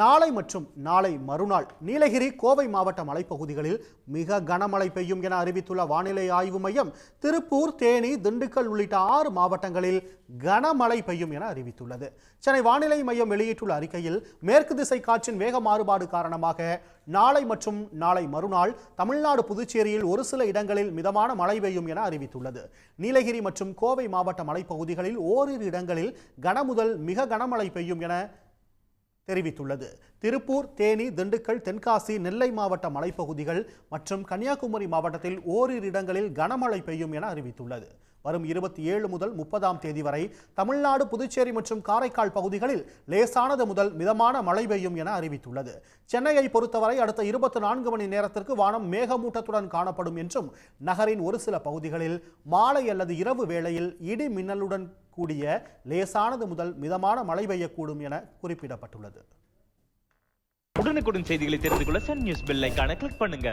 நாளை மற்றும் நாளை மறுநாள் நீலகிரி கோவை மாவட்ட மலைப்பகுதிகளில் மிக கனமழை பெய்யும் என அறிவித்துள்ள வானிலை ஆய்வு மையம் திருப்பூர் தேனி திண்டுக்கல் உள்ளிட்ட ஆறு மாவட்டங்களில் கனமழை பெய்யும் என அறிவித்துள்ளது. சென்னை வானிலை மையம் வெளியிட்டுள்ள அறிக்கையில் மேற்கு திசை காற்றின் வேக மாறுபாடு காரணமாக நாளை மற்றும் நாளை மறுநாள் தமிழ்நாடு புதுச்சேரியில் ஒரு சில இடங்களில் மிதமான மழை பெய்யும் என அறிவித்துள்ளது. நீலகிரி மற்றும் கோவை மாவட்ட மலைப்பகுதிகளில் ஓரிரு இடங்களில் கனமுதல் மிக கனமழை பெய்யும் என தெரிவித்துள்ளது. திருப்பூர் தேனி திண்டுக்கல் தென்காசி நெல்லை மாவட்ட மலைப்பகுதிகள் மற்றும் கன்னியாகுமரி மாவட்டத்தில் ஓரிரு இடங்களில் கனமழை பெய்யும் என அறிவித்துள்ளது. வரும் இருபத்தி ஏழு முதல் முப்பதாம் தேதி வரை தமிழ்நாடு புதுச்சேரி மற்றும் காரைக்கால் பகுதிகளில் லேசானது முதல் மிதமான மழை பெய்யும் என அறிவித்துள்ளது. சென்னையை பொறுத்தவரை அடுத்த இருபத்தி நான்கு மணி நேரத்திற்கு வானம் மேகமூட்டத்துடன் காணப்படும் என்றும் நகரின் ஒரு சில பகுதிகளில் மாலை அல்லது இரவு வேளையில் இடி மின்னலுடன் கூடிய லேசானது முதல் மிதமான மழை பெய்யக்கூடும் என குறிப்பிடப்பட்டுள்ளது. உடனுக்குடன் செய்திகளை தெரிந்து கொள்ள சன் நியூஸ் பெல் கிளிக் பண்ணுங்க.